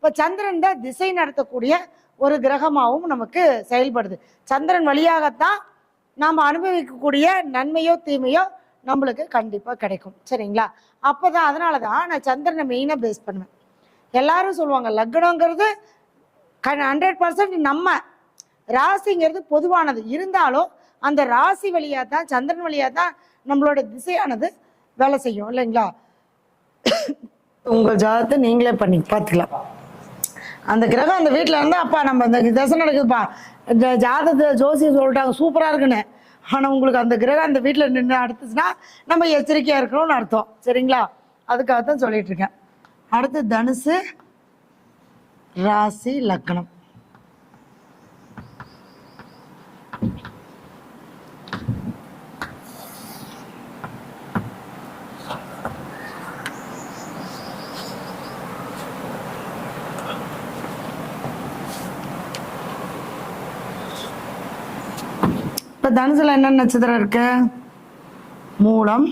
இப்போ சந்திரன் தான் திசை நடத்தக்கூடிய ஒரு கிரகமாகவும் நமக்கு செயல்படுது. சந்திரன் வழியாகத்தான் நாம் அனுபவிக்கக்கூடிய நன்மையோ தீமையோ நம்மளுக்கு கண்டிப்பாக கிடைக்கும். சரிங்களா? அப்போ தான் அதனால தான் நான் சந்திரனை மெயினாக பேஸ் பண்ணுவேன். எல்லாரும் சொல்லுவாங்க லக்னங்கிறது ஹண்ட்ரட் பர்சன்ட் நம்ம. ராசிங்கிறது பொதுவானது. இருந்தாலும் அந்த ராசி வழியாக தான் சந்திரன் வழியாக தான் நம்மளோட திசையானது வேலை செய்யும் இல்லைங்களா? உங்கள் ஜாதகத்தை நீங்களே பண்ணி பார்த்துக்கலாம். அந்த கிரகம் அந்த வீட்டில் இருந்தால் அப்பா நம்ம இந்த தசை நடக்குதுப்பா. இந்த ஜாதகத்தை ஜோசியம் சொல்லிட்டாங்க சூப்பராக இருக்குன்னு. ஆனால் உங்களுக்கு அந்த கிரகம் அந்த வீட்டில் நின்று அடுத்துச்சுன்னா நம்ம எச்சரிக்கையாக இருக்கணும்னு அர்த்தம். சரிங்களா? அதுக்காக தான் சொல்லிட்டு இருக்கேன். அடுத்து தனுசு ராசி லக்னம். இப்போ தனுசுல என்ன நட்சத்திரம் இருக்கு? மூலம்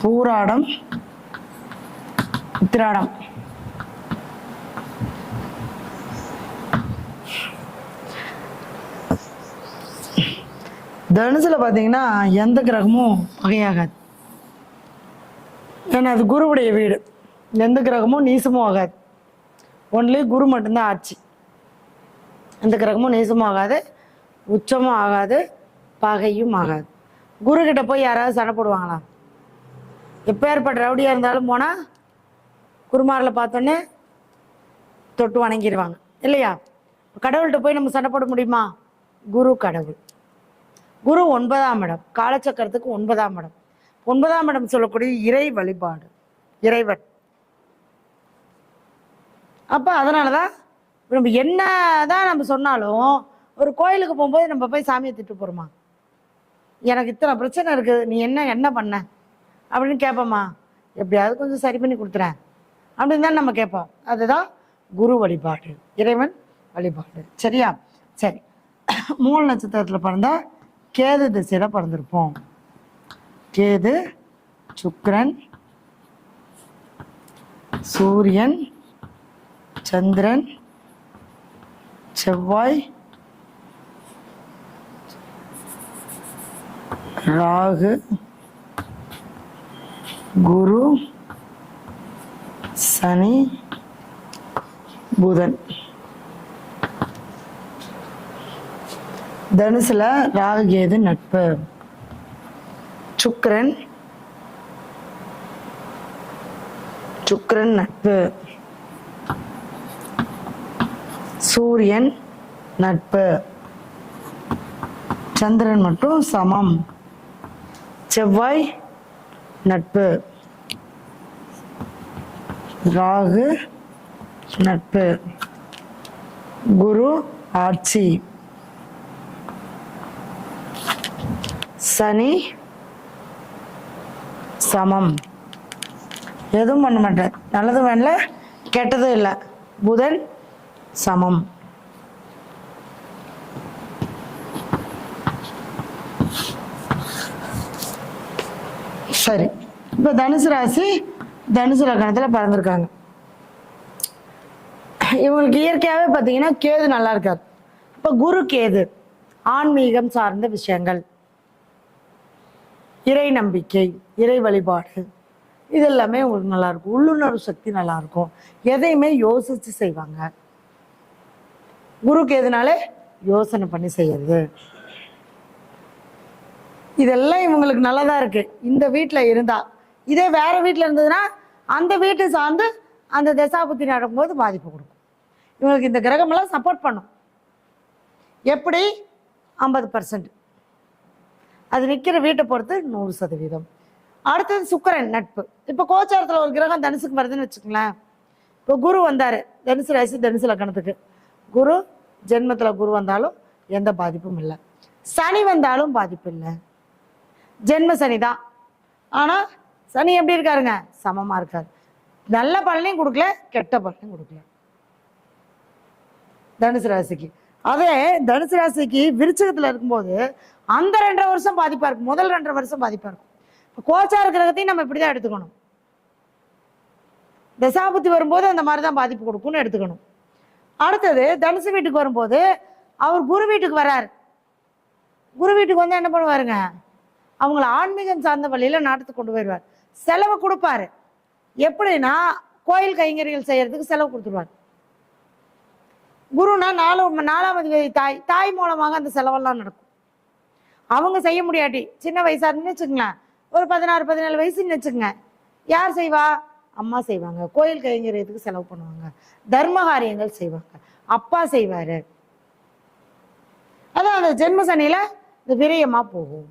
பூராடம் உத்திராடம். தனுசுல பார்த்தீங்கன்னா எந்த கிரகமும் வகையாகாது ஏன்னா அது குருவுடைய வீடு. எந்த கிரகமும் நீசமும் ஆகாது. ஒன்லி குரு மட்டும்தான் ஆட்சி. எந்த கிரகமும் நீசமும் ஆகாது. உச்சமும் ஆகாது பகையும் ஆகாது. குரு கிட்ட போய் யாராவது சண்டை போடுவாங்களா? எப்பேற்பட்ட ரவுடியாக இருந்தாலும் போனால் குருமாரில் பார்த்தோன்னே தொட்டு வணங்கிடுவாங்க இல்லையா? கடவுள்கிட்ட போய் நம்ம சண்டை போட முடியுமா? குரு கடவுள். குரு ஒன்பதாம் இடம். காலச்சக்கரத்துக்கு ஒன்பதாம் இடம். ஒன்பதாம் இடம் சொல்லக்கூடிய இறை வழிபாடு. இறைவன். அப்போ அதனால தான் நம்ம என்ன தான் நம்ம சொன்னாலும் ஒரு கோயிலுக்கு போகும்போது நம்ம போய் சாமியை திட்டு போகிறோமா எனக்கு இத்தனை பிரச்சனை இருக்குது நீ என்ன என்ன பண்ண? அப்படின்னு கேட்போம்மா எப்படியாவது கொஞ்சம் சரி பண்ணி கொடுத்துறேன். அப்படின்னு தான் நம்ம கேட்போம். அதுதான் குரு வழிபாடு இறைவன் வழிபாடு. சரியா? சரி. மூல நட்சத்திரத்தில் பிறந்தா கேது திசையில் பிறந்திருப்போம். கேது சுக்கரன் சூரியன் சந்திரன் செவ்வாய் ராகு குரு சனி புதன். தனுசுல ராகு கேது நட்பு. சுக்கரன் சுக்கரன் நட்பு. சூரியன் நட்பு. சந்திரன் மட்டும் சமம். செவ்வாய் நட்பு. ராகு நட்பு. குரு ஆட்சி. சனி சமம். எதுவும் பண்ண மாட்டேன் நல்லதும் வேணல கெட்டதும் இல்லை. புதன் சமம். சரி. இப்போ தனுசு ராசி தனுசு லக்னத்தில் பிறந்திருக்காங்க. இவங்களுக்கு இயற்கையாகவே பார்த்தீங்கன்னா கேது நல்லா இருக்காது இப்போ குரு கேது ஆன்மீகம் சார்ந்த விஷயங்கள். இறை நம்பிக்கை இறை வழிபாடு இது எல்லாமே உங்களுக்கு நல்லாயிருக்கும் உள்ளுணர்வு சக்தி நல்லாயிருக்கும் எதையுமே யோசித்து செய்வாங்க. குருக்கு எதுனாலே யோசனை பண்ணி செய்யறது. இதெல்லாம் இவங்களுக்கு நல்லதா இருக்கு. இந்த வீட்டில் இருந்தா. இதே வேற வீட்டில் இருந்ததுன்னா அந்த வீட்டை சார்ந்து அந்த தசாபுத்தி நடக்கும்போது பாதிப்பு கொடுக்கும். இவங்களுக்கு இந்த கிரகமெல்லாம் சப்போர்ட் பண்ணும். எப்படி? ஐம்பது பர்சன்ட் அது நிற்கிற வீட்டை பொறுத்து நூறு சதவீதம். அடுத்தது சுக்கரன் நட்பு. இப்போ கோச்சாரத்தில் ஒரு கிரகம் தனுசுக்கு வருதுன்னு வச்சுக்கோங்களேன். இப்போ குரு வந்தார். தனுசு ராசி தனுசு லக்கணத்துக்கு குரு ஜென்மத்தில் குரு வந்தாலும் எந்த பாதிப்பும் இல்லை. சனி வந்தாலும் பாதிப்பு இல்லை. ஜென்ம சனி தான். ஆனால் சனி எப்படி இருக்காருங்க? சமமாக இருக்காரு. நல்ல பலனையும் கொடுக்கல கெட்ட பலனையும் கொடுக்கல. தனுசு ராசிக்கு. அதே தனுசு ராசிக்கு விருச்சகத்தில் இருக்கும்போது அந்த ரெண்டரை வருஷம் பாதிப்பாக இருக்கும். முதல் ரெண்டரை வருஷம் பாதிப்பாக இருக்கும். இப்போ கோச்சார கிரகத்தையும் நம்ம இப்படி தான் எடுத்துக்கணும். தசாபுத்தி வரும்போது அந்த மாதிரி தான் பாதிப்பு கொடுக்கும்னு எடுத்துக்கணும். அடுத்தது தனுசு வீட்டுக்கு வரும்போது அவர் குரு வீட்டுக்கு வரார். குரு வீட்டுக்கு வந்து என்ன பண்ணுவாருங்க? அவங்கள ஆன்மீகம் சார்ந்த வழியில் நாட்டுக்கு கொண்டு போயிடுவார். செலவு கொடுப்பாரு. எப்படின்னா கோயில் கைங்கறிகள் செய்யறதுக்கு செலவு கொடுத்துருவார். குருனா நாலு நாலாவது தாய் தாய் மூலமாக அந்த செலவெல்லாம் நடக்கும். அவங்க செய்ய முடியாட்டி சின்ன வயசா இருந்து வச்சுக்கங்களேன். ஒரு பதினாறு பதினேழு வயசுன்னு வச்சுக்கங்க. யார் செய்வா? அம்மா செய்வாங்க. கோயில் கைங்கரியத்துக்கு செலவு பண்ணுவாங்க. தர்ம காரியங்கள் செய்வாங்க. அப்பா செய்வாரு. அதான் அந்த ஜென்ம சனியில இந்த விரயமா போகும்.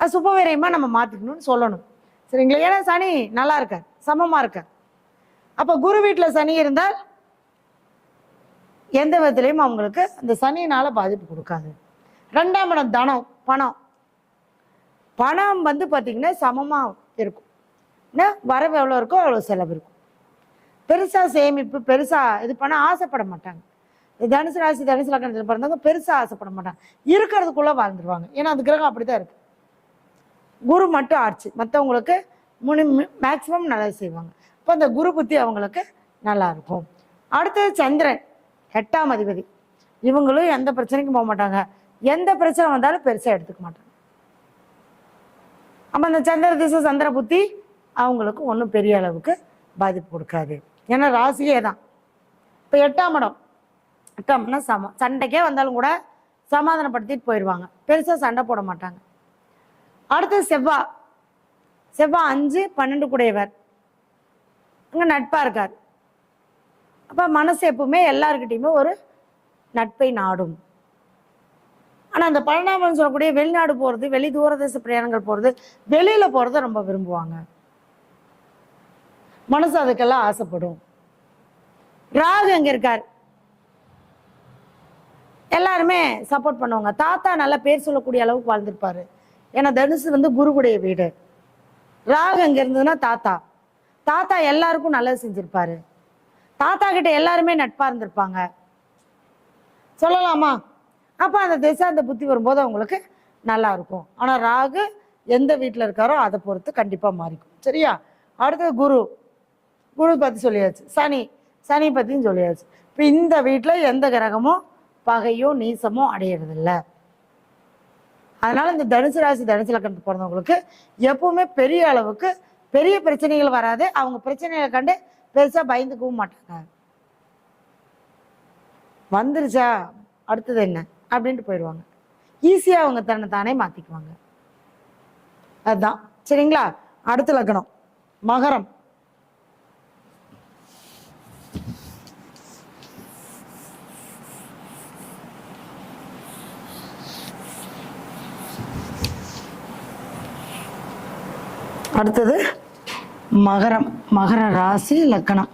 அது சுப நம்ம மாத்திக்கணும்னு சொல்லணும். சரிங்களா? ஏன்னா சனி நல்லா இருக்க சமமா இருக்க அப்ப குரு வீட்டுல சனி இருந்தால் எந்த விதத்திலையும் அவங்களுக்கு அந்த சனியினால பாதிப்பு கொடுக்காது. ரெண்டாம் இடம் தனம் பணம். பணம் வந்து பார்த்தீங்கன்னா சமமாக இருக்கும். என்ன வரவு எவ்வளோ இருக்கோ அவ்வளோ செலவு இருக்கும். பெருசாக சேமிப்பு பெருசாக இது பண்ண ஆசைப்பட மாட்டாங்க. தனுசு ராசி தனுசு லக்கணத்தில் பிறந்தவங்க பெருசாக ஆசைப்பட மாட்டாங்க. இருக்கிறதுக்குள்ளே வாழ்ந்துருவாங்க. ஏன்னா அந்த கிரகம் அப்படி தான் இருக்குது குரு மட்டும் ஆட்சி. மற்றவங்களுக்கு முனி மேக்சிமம் நல்லது செய்வாங்க. இப்போ அந்த குரு புத்தி அவங்களுக்கு நல்லாயிருக்கும் அடுத்தது சந்திரன் எட்டாம் அதிபதி. இவங்களும் எந்த பிரச்சனைக்கும் போக மாட்டாங்க. எந்த பிரச்சனை வந்தாலும் பெருசாக எடுத்துக்க மாட்டாங்க. அப்போ அந்த சந்திர திசை சந்திர புத்தி அவங்களுக்கு ஒன்றும் பெரிய அளவுக்கு பாதிப்பு கொடுக்காது. ஏன்னா ராசியே தான். இப்போ எட்டாம் இடம். எட்டாம்னா சம சண்டைக்கே வந்தாலும் கூட சமாதானப்படுத்திட்டு போயிடுவாங்க பெருசாக சண்டை போட மாட்டாங்க. அடுத்தது செவ்வா. செவ்வா அஞ்சு பன்னெண்டு கூடையவர் அங்கே நட்பாக இருக்கார். அப்போ மனசு எப்பவுமே எல்லாருக்கிட்டையுமே ஒரு நட்பை நாடும். ஆனால் அந்த பழனாமன் சொல்லக்கூடிய வெளிநாடு போகிறது வெளி தூரதேச பிரயாணங்கள் போகிறது வெளியில் போகிறத ரொம்ப விரும்புவாங்க. மனசு அதுக்கெல்லாம் ஆசைப்படும். ராகு அங்கே இருக்கார்? எல்லாருமே சப்போர்ட் பண்ணுவாங்க. தாத்தா நல்லா பேர் சொல்லக்கூடிய அளவுக்கு வாழ்ந்திருப்பாரு. ஏன்னா தனுசு வந்து குருவுடைய வீடு. ராகு அங்கே இருந்ததுன்னா தாத்தா. தாத்தா எல்லாருக்கும் நல்லது செஞ்சிருப்பாரு. தாத்தா கிட்ட எல்லாருமே நட்பா இருந்திருப்பாங்க. சொல்லலாமா? அப்ப அந்த திசை அந்த புத்தி வரும்போது அவங்களுக்கு நல்லா இருக்கும். ஆனா ராகு எந்த வீட்டில் இருக்காரோ அதை பொறுத்து கண்டிப்பா மாறிக்கும். சரியா? அடுத்தது குரு. குரு பத்தி சொல்லியாச்சு. சனி. சனி பத்தியும் சொல்லியாச்சு. இப்போ இந்த வீட்டில் எந்த கிரகமும் பகையோ நீசமோ அடையிறதில்ல. அதனால இந்த தனுசு ராசி தனுசு லக்கணத்துக்கு பிறந்தவங்களுக்கு எப்பவுமே பெரிய அளவுக்கு பெரிய பிரச்சனைகள் வராது. அவங்க பிரச்சனைகளை கண்டு பெருசா பயந்துக்கவும் மாட்டாங்க. வந்துருச்சா? அடுத்தது என்ன? அப்படின்ட்டு போயிடுவாங்க. ஈஸியா அவங்க தன்னை தானே மாத்திக்குவாங்க. அதுதான் சரிங்களா? அடுத்த லக்கணம் மகரம். அடுத்தது மகரம் மகர ராசி லக்கணம்.